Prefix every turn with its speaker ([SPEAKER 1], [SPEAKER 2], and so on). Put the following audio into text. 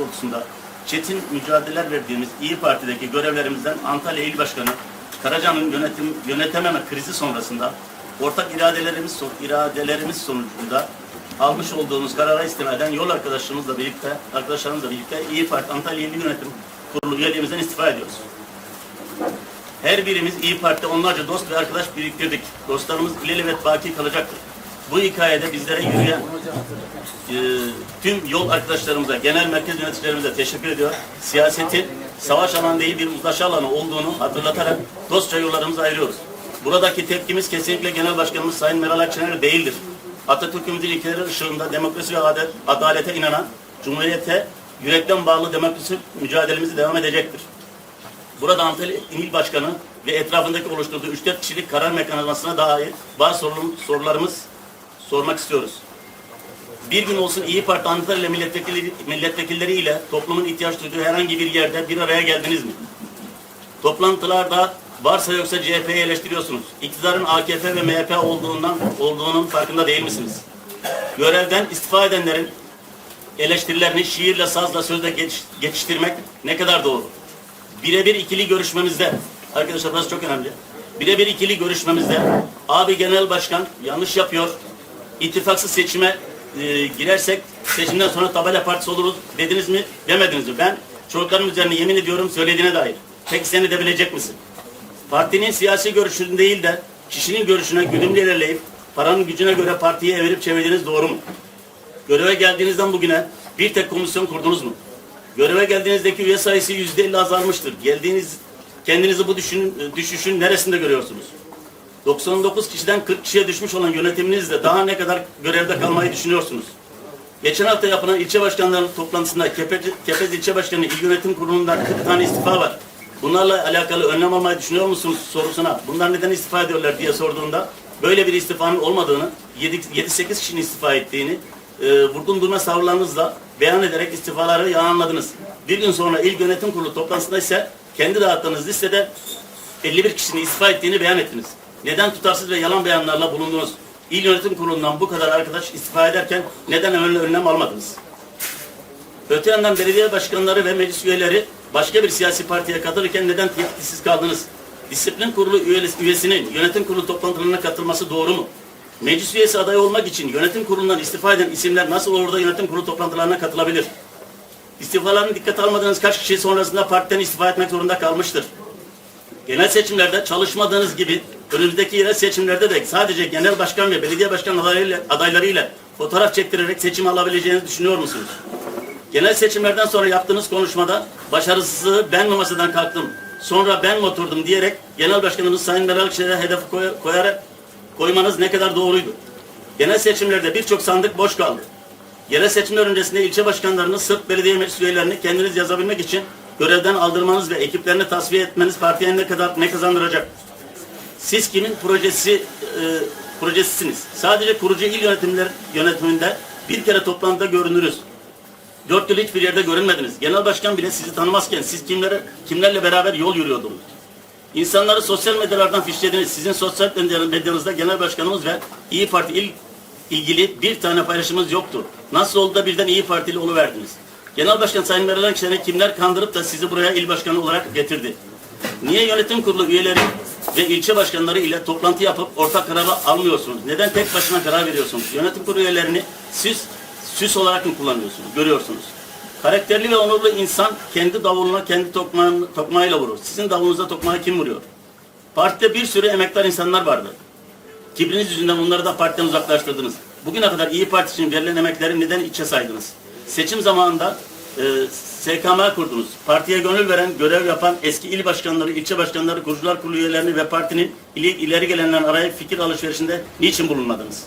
[SPEAKER 1] doğrultusunda çetin mücadeleler verdiğimiz İyi Parti'deki görevlerimizden Antalya İl Başkanı Karaca'nın yönetim, yönetememe krizi sonrasında ortak iradelerimiz, iradelerimiz sonucunda almış olduğumuz karara istinaden yol arkadaşlarımızla birlikte, arkadaşlarımızla birlikte İyi Parti Antalya İl Yönetim Kurulu üyeliğimizden istifa ediyoruz. Her birimiz İyi Parti'de onlarca dost ve arkadaş biriktirdik. Dostlarımız ilelebet baki kalacaktır. Bu hikayede bizlere yürüyen e, tüm yol arkadaşlarımıza, genel merkez yöneticilerimize teşekkür ediyor. Siyasetin savaş alanı değil bir uzlaşı alanı olduğunu hatırlatarak dostça yollarımızı ayırıyoruz. Buradaki tepkimiz kesinlikle Genel Başkanımız Sayın Meral Akşener değildir. Atatürk'ümüzün ilkeleri ışığında demokrasi ve adalet- adalete inanan, Cumhuriyete yürekten bağlı demokrasi mücadelemizi devam edecektir. Burada Antalya İl Başkanı ve etrafındaki oluşturduğu 3-4 kişilik karar mekanizmasına dair bazı sorularımız sormak istiyoruz. Bir gün olsun İyi Parti Antalya milletvekili, milletvekilleriyle toplumun ihtiyaç duyduğu herhangi bir yerde bir araya geldiniz mi? Toplantılarda varsa yoksa CHP'yi eleştiriyorsunuz. İktidarın AKP ve MHP olduğundan olduğunun farkında değil misiniz? Görevden istifa edenlerin eleştirilerini şiirle, sazla, sözle geç- geçiştirmek ne kadar doğru? Birebir ikili görüşmemizde, arkadaşlar burası çok önemli. Birebir ikili görüşmemizde abi genel başkan yanlış yapıyor, ittifaksız seçime e, girersek seçimden sonra tabela partisi oluruz dediniz mi demediniz mi? Ben çocuklarım üzerine yemin ediyorum söylediğine dair. Peki sen edebilecek misin? Partinin siyasi görüşünün değil de kişinin görüşüne güdümlü ilerleyip paranın gücüne göre partiyi evirip çevirdiğiniz doğru mu? Göreve geldiğinizden bugüne bir tek komisyon kurdunuz mu? Göreve geldiğinizdeki üye sayısı yüzde elli azalmıştır. Geldiğiniz kendinizi bu düşün, düşüşün neresinde görüyorsunuz? 99 kişiden 40 kişiye düşmüş olan yönetiminizle daha ne kadar görevde kalmayı düşünüyorsunuz? Geçen hafta yapılan ilçe başkanlarının toplantısında Kepez, Kepez İlçe Başkanı İl Yönetim Kurulu'ndan 40 tane istifa var. Bunlarla alakalı önlem almayı düşünüyor musunuz sorusuna bunlar neden istifa ediyorlar diye sorduğunda böyle bir istifanın olmadığını, 7-8 kişinin istifa ettiğini e, vurdum durma savrularınızla beyan ederek istifaları yalanladınız. Bir gün sonra İl Yönetim Kurulu toplantısında ise kendi dağıttığınız listede 51 kişinin istifa ettiğini beyan ettiniz. Neden tutarsız ve yalan beyanlarla bulundunuz? İl Yönetim Kurulu'ndan bu kadar arkadaş istifa ederken neden önlem, almadınız? Öte yandan belediye başkanları ve meclis üyeleri başka bir siyasi partiye katılırken neden yetkisiz kaldınız? Disiplin kurulu üyesi- üyesinin yönetim kurulu toplantılarına katılması doğru mu? Meclis üyesi aday olmak için yönetim kurulundan istifa eden isimler nasıl olur da yönetim kurulu toplantılarına katılabilir? İstifalarını dikkate almadığınız kaç kişi sonrasında partiden istifa etmek zorunda kalmıştır? Genel seçimlerde çalışmadığınız gibi önümüzdeki yerel seçimlerde de sadece genel başkan ve belediye başkan adaylarıyla, adaylarıyla fotoğraf çektirerek seçim alabileceğinizi düşünüyor musunuz? Genel seçimlerden sonra yaptığınız konuşmada başarısızlığı ben masadan kalktım, sonra ben mi oturdum diyerek Genel Başkanımız Sayın Meral Akşener'e hedef koy- koyarak koymanız ne kadar doğruydu? Genel seçimlerde birçok sandık boş kaldı. Yerel seçimler öncesinde ilçe başkanlarını sırf belediye meclis üyelerini kendiniz yazabilmek için görevden aldırmanız ve ekiplerini tasfiye etmeniz partiye ne kadar ne kazandıracak? Siz kimin projesi e, projesisiniz? Sadece kurucu il yönetimler yönetiminde bir kere toplantıda görünürüz. Dört yıl hiçbir yerde görünmediniz. Genel başkan bile sizi tanımazken siz kimlere, kimlerle beraber yol yürüyordunuz? İnsanları sosyal medyalardan fişlediniz. Sizin sosyal medya- medyanızda genel başkanımız ve İyi Parti il ilgili bir tane paylaşımınız yoktu. Nasıl oldu da birden İyi Partili oluverdiniz? Genel Başkan Sayın Meral Akşener'i kimler kandırıp da sizi buraya il başkanı olarak getirdi? Niye yönetim kurulu üyeleri ve ilçe başkanları ile toplantı yapıp ortak karar almıyorsunuz? Neden tek başına karar veriyorsunuz? Yönetim kurulu üyelerini siz süs olarak mı kullanıyorsunuz, görüyorsunuz? Karakterli ve onurlu insan kendi davuluna, kendi tokmağın, tokmağıyla vurur. Sizin davulunuza tokmağı kim vuruyor? Partide bir sürü emektar insanlar vardı. Kibriniz yüzünden onları da partiden uzaklaştırdınız. Bugüne kadar İyi Parti için verilen emekleri neden içe saydınız? Seçim zamanında e, SKM kurdunuz. Partiye gönül veren, görev yapan eski il başkanları, ilçe başkanları, kurucular kurulu üyelerini ve partinin ili- ileri gelenlerin arayıp fikir alışverişinde niçin bulunmadınız?